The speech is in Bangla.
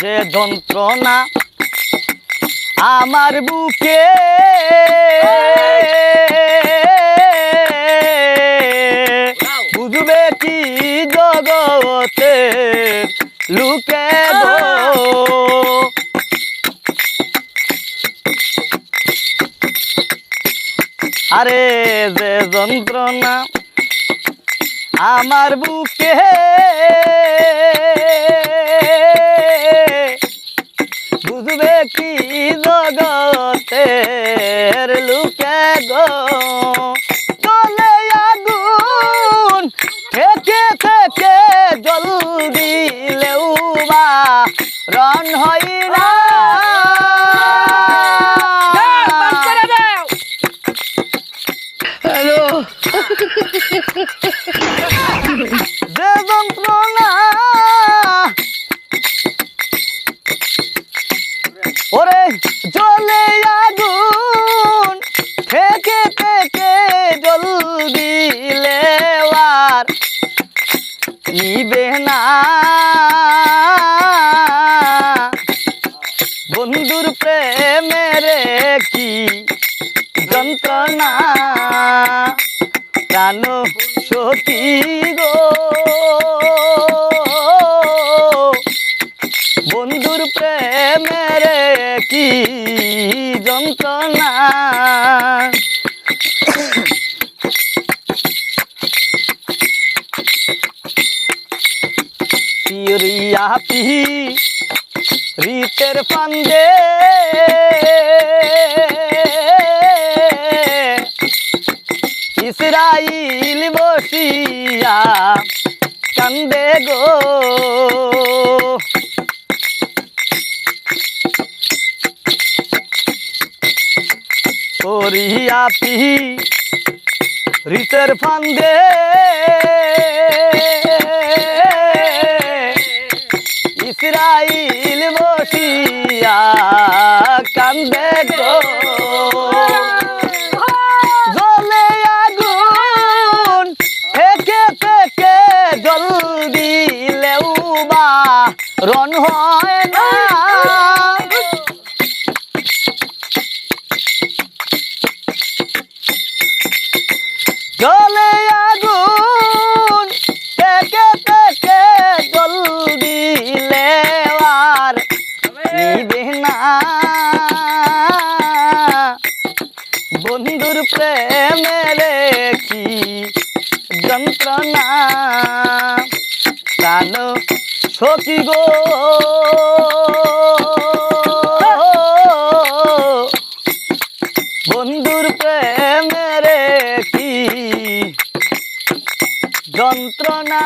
যে যন্ত্রণা আমার বুকে। বুঝবে কি জগতে লুকে আরে যে যন্ত্রণা আমার বুকে। জগতের লুকে গো চলে আগুন। থেকে থেকে জল দিলেও বা রন হই না হ্যালো। যে যন্ত্রণা ওরে জলে আগুন নিবে না। বন্ধুর প্রেমের কি যন্ত্রণা। প্রাণ সতী গো। বন্ধুর প্রেমের কি যন্ত্রণা। পিরিয়া পিহি রীতের ফান্দে। ইসরাইল বসিয়া কান্দে গো। করিয়া পিহি রীতের ফান্দে। ইসরাইল বসিয়া কান্দে গো। জলে হয় না। জলে বন্ধুর প্রেমের কি যন্ত্রণা। প্রাণ সখী গো। বন্ধুর প্রেমের কি যন্ত্রণা।